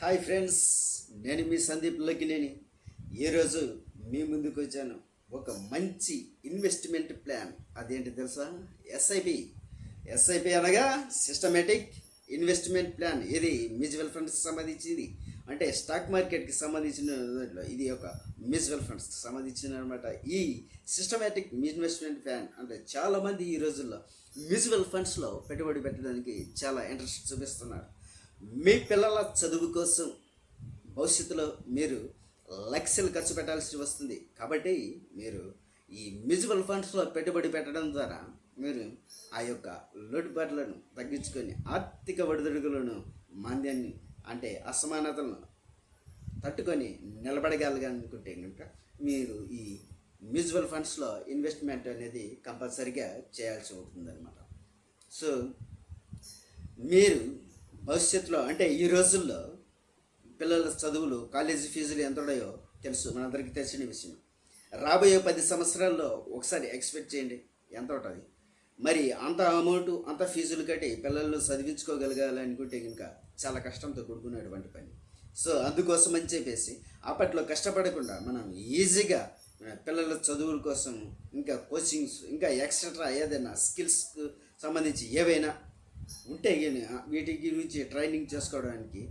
Hi friends నేను మీ సందీప్ లకిలేని ఈరోజు మీ ముందుకు వచ్చాను. ఒక మంచి ఇన్వెస్ట్మెంట్ ప్లాన్. అదేంటి తెలుసా? ఎస్ఐపి ఎస్ఐపి అనగా సిస్టమేటిక్ ఇన్వెస్ట్మెంట్ ప్లాన్ ఇది మ్యూచువల్ ఫండ్స్కి సంబంధించింది. అంటే స్టాక్ మార్కెట్కి సంబంధించిన దాంట్లో ఇది ఒక మ్యూచువల్ ఫండ్స్కి సంబంధించిన అనమాట ఈ సిస్టమేటిక్ ఇన్వెస్ట్మెంట్ ప్లాన్ అంటే చాలామంది ఈ రోజుల్లో మ్యూచువల్ ఫండ్స్లో పెట్టుబడి పెట్టడానికి చాలా ఇంట్రెస్ట్ చూపిస్తున్నారు. మీ పిల్లల చదువు కోసం భవిష్యత్తులో మీరు లక్షలు ఖర్చు పెట్టాల్సి వస్తుంది. కాబట్టి మీరు ఈ మ్యూచువల్ ఫండ్స్లో పెట్టుబడి పెట్టడం ద్వారా మీరు ఆ యొక్క లోటుపాట్లను తగ్గించుకొని ఆర్థిక ఒడిదుడుకులను మాంద్యాన్ని అంటే అసమానతలను తట్టుకొని నిలబడగలగాలనుకుంటే కనుక మీరు ఈ మ్యూచువల్ ఫండ్స్లో ఇన్వెస్ట్మెంట్ అనేది కంపల్సరీగా చేయాల్సి ఉంటుందన్నమాట. సో మీరు భవిష్యత్తులో అంటే ఈ రోజుల్లో పిల్లల చదువులు కాలేజీ ఫీజులు ఎంత ఉన్నాయో తెలుసు. మనందరికీ తెలిసిన విషయం. రాబోయే పది సంవత్సరాల్లో ఒకసారి ఎక్స్పెక్ట్ చేయండి ఎంత ఉంటుంది? మరి అంత అమౌంట్ అంత ఫీజులు కట్టి పిల్లలను చదివించుకోగలగాలనుకుంటే ఇంకా చాలా కష్టంతో కూడుకున్నటువంటి పని. సో అందుకోసం అని చెప్పేసి అప్పట్లో కష్టపడకుండా మనం ఈజీగా పిల్లల చదువుల కోసం ఇంకా కోచింగ్స్ ఇంకా ఎక్స్ట్రా ఏదైనా స్కిల్స్కు సంబంధించి ఏవైనా ఉంటే గిని వీటి గురించి ట్రైనింగ్ చేసుకోవడానికి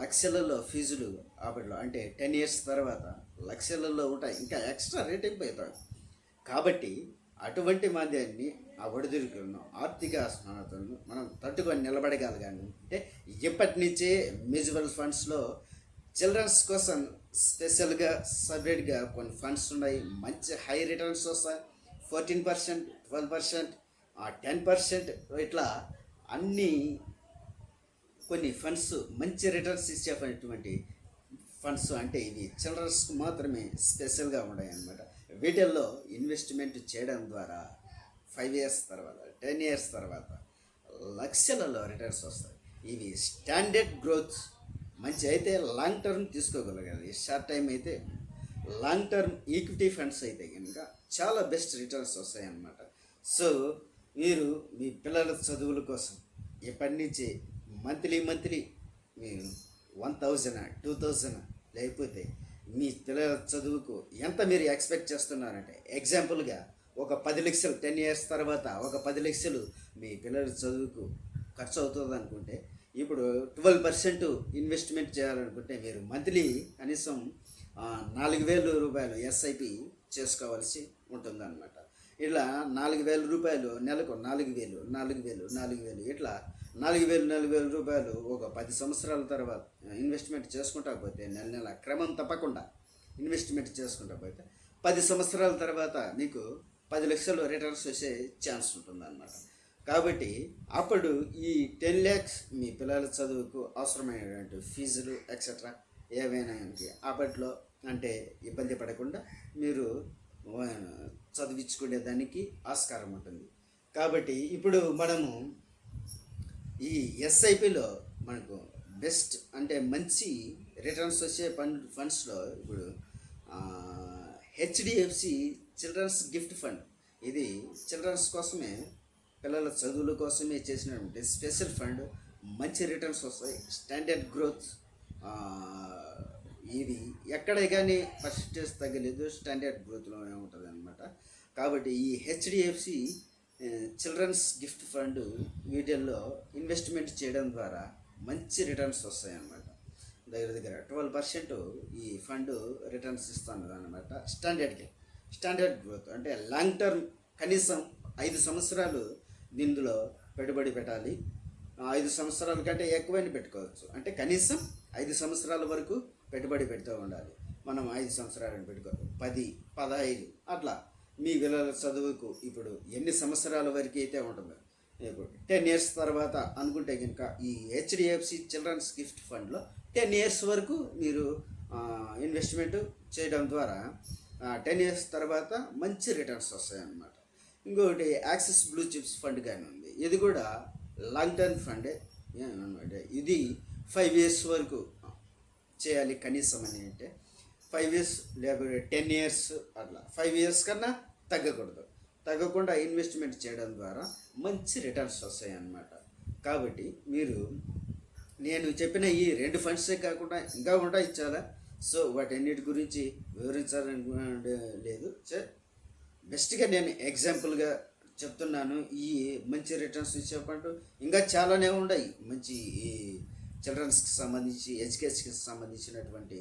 లక్షలలో ఫీజులు అప్పట్లో అంటే టెన్ ఇయర్స్ తర్వాత లక్షలలో ఉంటాయి. ఇంకా ఎక్స్ట్రా రేట్ అయిపోతాయి కాబట్టి అటువంటి మాధ్యాన్ని ఆ ఒడిదుడుకులను ఆర్థిక అసమానతలను మనం తట్టుకొని నిలబడగలగాలి అంటే ఇప్పటి నుంచే మ్యూచువల్ ఫండ్స్లో చిల్డ్రన్స్ కోసం స్పెషల్గా సపరేట్గా కొన్ని ఫండ్స్ ఉన్నాయి. మంచి హై రిటర్న్స్ వస్తాయి. Fourteen percent twelve percent ten percent ఇట్లా అన్ని కొన్ని ఫండ్స్ మంచి రిటర్న్స్ ఇచ్చేటువంటి ఫండ్స్ అంటే ఇవి చిల్డ్రన్స్కి మాత్రమే స్పెషల్గా ఉన్నాయి అన్నమాట వీటిల్లో ఇన్వెస్ట్మెంట్ చేయడం ద్వారా ఫైవ్ ఇయర్స్ తర్వాత టెన్ ఇయర్స్ తర్వాత లక్షలలో రిటర్న్స్ వస్తాయి. ఇవి స్టాండర్డ్ గ్రోత్ మంచి అయితే లాంగ్ టర్మ్ తీసుకోగలగాలి. షార్ట్ టైం అయితే లాంగ్ టర్మ్ ఈక్విటీ ఫండ్స్ అయితే కనుక చాలా బెస్ట్ రిటర్న్స్ వస్తాయి అన్నమాట సో మీరు మీ పిల్లల చదువుల కోసం ఇప్పటి నుంచి మంత్లీ మంత్లీ మీరు వన్ థౌజండ్ టూ థౌజండ్ లేకపోతే మీ పిల్లల చదువుకు ఎంత మీరు ఎక్స్పెక్ట్ చేస్తున్నారంటే ఎగ్జాంపుల్గా ఒక పది లక్షలు టెన్ ఇయర్స్ తర్వాత ఒక పది లక్షలు మీ పిల్లల చదువుకు ఖర్చు అవుతుంది అనుకుంటే ఇప్పుడు ట్వెల్వ్ పర్సెంట్ ఇన్వెస్ట్మెంట్ చేయాలనుకుంటే మీరు మంత్లీ కనీసం నాలుగు వేలు రూపాయలు ఎస్ఐపి చేసుకోవాల్సి ఉంటుందన్నమాట. ఇట్లా నాలుగు వేల రూపాయలు నెలకు నాలుగు వేలు నాలుగు వేలు నాలుగు వేలు ఇట్లా నాలుగు వేలు నాలుగు వేల రూపాయలు ఒక పది సంవత్సరాల తర్వాత ఇన్వెస్ట్మెంట్ చేసుకుంటా పోతే నెల నెల క్రమం తప్పకుండా ఇన్వెస్ట్మెంట్ చేసుకుంటా పోతే పది సంవత్సరాల తర్వాత మీకు పది లక్షలు రిటర్న్స్ వచ్చే ఛాన్స్ ఉంటుందన్నమాట. కాబట్టి అప్పుడు ఈ టెన్ ల్యాక్స్ మీ పిల్లల చదువుకు అవసరమైనటువంటి ఫీజులు ఎక్సెట్రా ఏవైనా అప్పట్లో అంటే ఇబ్బంది పడకుండా మీరు చదివించుకునేదానికి ఆస్కారం ఉంటుంది. కాబట్టి ఇప్పుడు మనము ఈ ఎస్ఐపిలో మనకు బెస్ట్ అంటే మంచి రిటర్న్స్ వచ్చే ఫండ్ ఫండ్స్లో ఇప్పుడు హెచ్డిఎఫ్సి చిల్డ్రన్స్ గిఫ్ట్ ఫండ్. ఇది చిల్డ్రన్స్ కోసమే పిల్లల చదువుల కోసమే చేసినటువంటి స్పెషల్ ఫండ్. మంచి రిటర్న్స్ వస్తాయి. స్టాండర్డ్ గ్రోత్ ఇది ఎక్కడ కానీ పర్సంటేజ్ తగ్గలేదు స్టాండర్డ్ గ్రోత్లోనే ఉంటుంది అనమాట కాబట్టి ఈ హెచ్డిఎఫ్సి చిల్డ్రన్స్ గిఫ్ట్ ఫండ్ వీటిల్లో ఇన్వెస్ట్మెంట్ చేయడం ద్వారా మంచి రిటర్న్స్ వస్తాయన్నమాట. దగ్గర దగ్గర ట్వెల్వ్ పర్సెంట్ ఈ ఫండ్ రిటర్న్స్ ఇస్తాను అనమాట స్టాండర్డ్కి స్టాండర్డ్ గ్రోత్ అంటే లాంగ్ టర్మ్ కనీసం ఐదు సంవత్సరాలు దీనిలో పెట్టుబడి పెట్టాలి. ఐదు సంవత్సరాల కంటే ఎక్కువైనా పెట్టుకోవచ్చు. అంటే కనీసం ఐదు సంవత్సరాల వరకు పెట్టుబడి పెడుతూ ఉండాలి. మనం ఐదు సంవత్సరాలను పెట్టుకో పది పదహైదు అట్లా. మీ పిల్లల చదువుకు ఇప్పుడు ఎన్ని సంవత్సరాల వరకు అయితే ఉంటుందో. ఇప్పుడు టెన్ ఇయర్స్ తర్వాత అనుకుంటే కనుక ఈ హెచ్డిఎఫ్సి చిల్డ్రన్స్ గిఫ్ట్ ఫండ్లో టెన్ ఇయర్స్ వరకు మీరు ఇన్వెస్ట్మెంట్ చేయడం ద్వారా టెన్ ఇయర్స్ తర్వాత మంచి రిటర్న్స్ వస్తాయి అన్నమాట ఇంకొకటి యాక్సిస్ బ్లూ చిప్స్ ఫండ్ కానీ ఉంది ఇది కూడా లాంగ్ టర్మ్ ఫండే. అనమాట ఇది ఫైవ్ ఇయర్స్ వరకు చేయాలి కనీసం అని అంటే ఫైవ్ ఇయర్స్ లేకపోతే టెన్ ఇయర్స్ అట్లా. ఫైవ్ ఇయర్స్ కన్నా తగ్గకూడదు. తగ్గకుండా ఇన్వెస్ట్మెంట్ చేయడం ద్వారా మంచి రిటర్న్స్ వస్తాయి అన్నమాట. కాబట్టి మీరు నేను చెప్పిన ఈ రెండు ఫండ్సే కాకుండా ఇంకా ఉంటాయి చాలా సో వాటన్నిటి గురించి వివరించాలని లేదు. సో బెస్ట్గా నేను ఎగ్జాంపుల్గా చెప్తున్నాను. ఈ మంచి రిటర్న్స్ ఇచ్చేపాటు ఇంకా చాలానే ఉన్నాయి. మంచి ఈ చిల్డ్రన్స్కి సంబంధించి ఎడ్యుకేషన్కి సంబంధించినటువంటి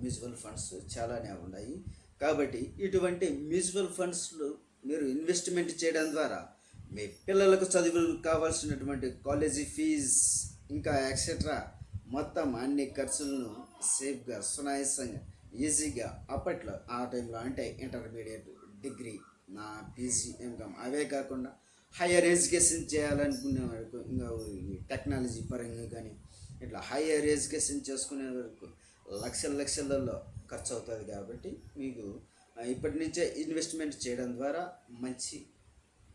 మ్యూచువల్ ఫండ్స్ చాలానే ఉన్నాయి. కాబట్టి ఇటువంటి మ్యూచువల్ ఫండ్స్లు మీరు ఇన్వెస్ట్మెంట్ చేయడం ద్వారా మీ పిల్లలకు చదువులు కావాల్సినటువంటి కాలేజీ ఫీజ్ ఇంకా ఎక్సెట్రా మొత్తం అన్ని ఖర్చులను సేఫ్గా సునాయాసంగా ఈజీగా అప్పట్లో ఆ టైంలో అంటే ఇంటర్మీడియట్ డిగ్రీ నా పీజీ ఎంకామ్ అవే కాకుండా హయ్యర్ ఎడ్యుకేషన్ చేయాలనుకునే వరకు ఇంకా టెక్నాలజీ పరంగా కానీ ఇట్లా హయ్యర్ ఎడ్యుకేషన్ చేసుకునే వరకు లక్షల లక్షలలో ఖర్చు అవుతుంది కాబట్టి మీకు ఇప్పటి నుంచే ఇన్వెస్ట్మెంట్ చేయడం ద్వారా మంచి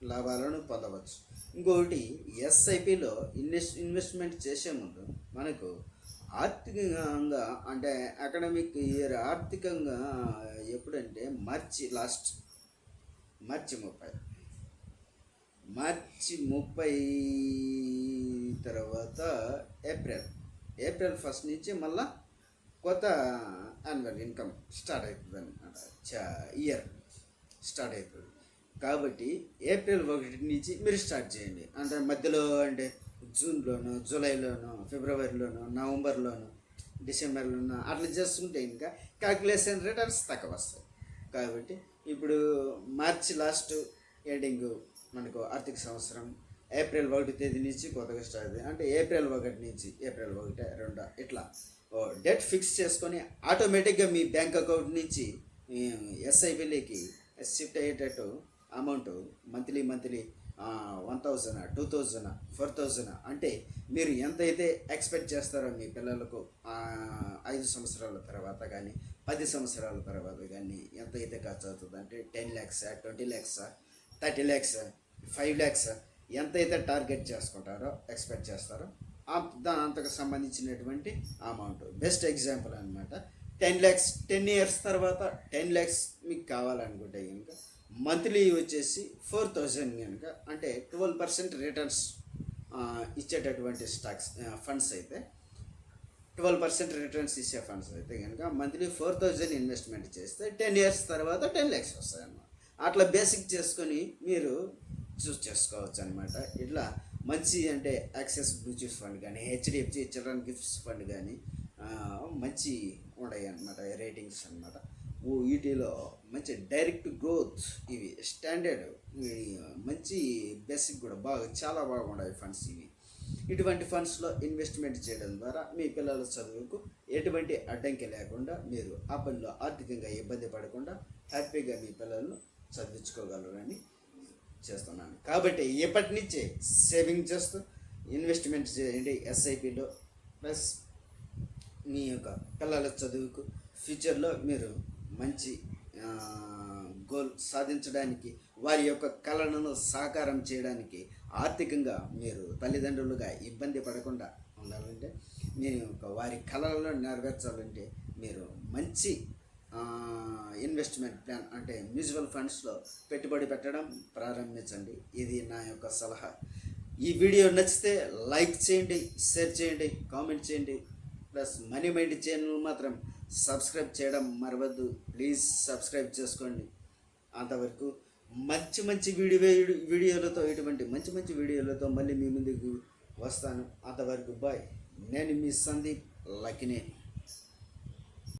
లాభాలను పొందవచ్చు. ఇంకొకటి ఎస్ఐపిలో ఇన్వెస్ట్ ఇన్వెస్ట్మెంట్ చేసే ముందు మనకు ఆర్థికంగా అంటే అకాడమిక్ ఇయర్ ఆర్థికంగా ఎప్పుడంటే మార్చి లాస్ట్ మార్చి ముప్పై. మార్చి ముప్పై తర్వాత ఏప్రిల్. ఏప్రిల్ ఫస్ట్ నుంచి మళ్ళా కొత్త యాన్యువల్ ఇన్కమ్ స్టార్ట్ అవుతుంది అనమాట ఇయర్ స్టార్ట్ అవుతుంది. కాబట్టి ఏప్రిల్ ఒకటి నుంచి మీరు స్టార్ట్ చేయండి. అంటే మధ్యలో అంటే జూన్లోనో జూలైలోనో ఫిబ్రవరిలోనో నవంబర్లోనో డిసెంబర్లోనో అట్లా చేస్తుంటే ఇంకా క్యాల్కులేషన్ రిటర్న్స్ తక్కువ వస్తాయి. కాబట్టి ఇప్పుడు మార్చి లాస్ట్ ఎండింగ్ మనకు ఆర్థిక సంవత్సరం ఏప్రిల్ ఒకటి తేదీ నుంచి కొత్తగా స్టార్ట్ అంటే ఏప్రిల్ ఒకటి నుంచి ఏప్రిల్ ఒకటి రెండు ఇట్లా. డేట్ ఫిక్స్ చేసుకొని ఆటోమేటిక్గా మీ బ్యాంక్ అకౌంట్ నుంచి ఎస్ఐబిలోకి షిఫ్ట్ అయ్యేటట్టు amount monthly monthly one thousand two thousand four thousand అంటే మీరు ఎంతైతే ఎక్స్పెక్ట్ చేస్తారో మీ పిల్లలకు ఐదు సంవత్సరాల తర్వాత కానీ పది సంవత్సరాల తర్వాత కానీ ఎంతైతే ఖర్చు అవుతుంది అంటే ten lakhs twenty lakhs thirty lakhs five lakhs ఎంతైతే టార్గెట్ చేసుకుంటారో ఎక్స్పెక్ట్ చేస్తారో దాని అంతకు సంబంధించినటువంటి అమౌంట్. బెస్ట్ ఎగ్జాంపుల్ అనమాట టెన్ ల్యాక్స్ టెన్ ఇయర్స్ తర్వాత టెన్ ల్యాక్స్ మీకు కావాలనుకుంటే కనుక మంత్లీ వచ్చేసి ఫోర్ థౌజండ్ కనుక అంటే ట్వెల్వ్ పర్సెంట్ రిటర్న్స్ ఇచ్చేటటువంటి స్టాక్స్ ఫండ్స్ అయితే ట్వెల్వ్ పర్సెంట్ రిటర్న్స్ ఇచ్చే ఫండ్స్ అయితే కనుక మంత్లీ ఫోర్ థౌజండ్ ఇన్వెస్ట్మెంట్ చేస్తే టెన్ ఇయర్స్ తర్వాత టెన్ ల్యాక్స్ వస్తాయి అన్నమాట అట్లా బేసిక్ చేసుకొని మీరు చూస్ చేసుకోవచ్చు అనమాట ఇట్లా మంచి అంటే యాక్సెస్ బ్లూచూస్ ఫండ్ కానీ హెచ్డిఎఫ్సి చిల్డ్రన్ గిఫ్ట్స్ ఫండ్ కానీ మంచి ఉన్నాయి అనమాట రేటింగ్స్ అనమాట వీటిలో మంచి డైరెక్ట్ గ్రోత్ ఇవి స్టాండర్డ్ మంచి బేసిక్ కూడా బాగా చాలా బాగున్నాయి ఫండ్స్ ఇవి. ఇటువంటి ఫండ్స్లో ఇన్వెస్ట్మెంట్ చేయడం ద్వారా మీ పిల్లల చదువుకు ఎటువంటి అడ్డంకి లేకుండా మీరు ఆ పనిలో ఆర్థికంగా ఇబ్బంది పడకుండా హ్యాపీగా మీ పిల్లలను చదివించుకోగలరని చేస్తున్నాను. కాబట్టి ఎప్పటి నుంచే సేవింగ్ చేస్తూ ఇన్వెస్ట్మెంట్ చేయండి. ఎస్ఐపిలో ప్లస్ మీ యొక్క పిల్లల చదువుకు ఫ్యూచర్లో మీరు మంచి గోల్ సాధించడానికి వారి యొక్క కళలను సాకారం చేయడానికి ఆర్థికంగా మీరు తల్లిదండ్రులుగా ఇబ్బంది పడకుండా ఉండాలంటే మీ యొక్క వారి కళలను నెరవేర్చాలంటే మీరు మంచి ఇన్వెస్ట్మెంట్ ప్లాన్ అంటే మ్యూచువల్ ఫండ్స్లో పెట్టుబడి పెట్టడం ప్రారంభించండి. ఇది నా యొక్క సలహా. ఈ వీడియో నచ్చితే లైక్ చేయండి షేర్ చేయండి కామెంట్ చేయండి. ప్లస్ మనీ మైండ్ ఛానల్ మాత్రం సబ్స్క్రైబ్ చేయడం మరవద్దు. ప్లీజ్ సబ్స్క్రైబ్ చేసుకోండి. అంతవరకు మంచి మంచి వీడియో వీడియోలతో ఇటువంటి మంచి మంచి వీడియోలతో మళ్ళీ మీ ముందుకు వస్తాను. అంతవరకు బాయ్. నేను మీ సందీప్ లక్నే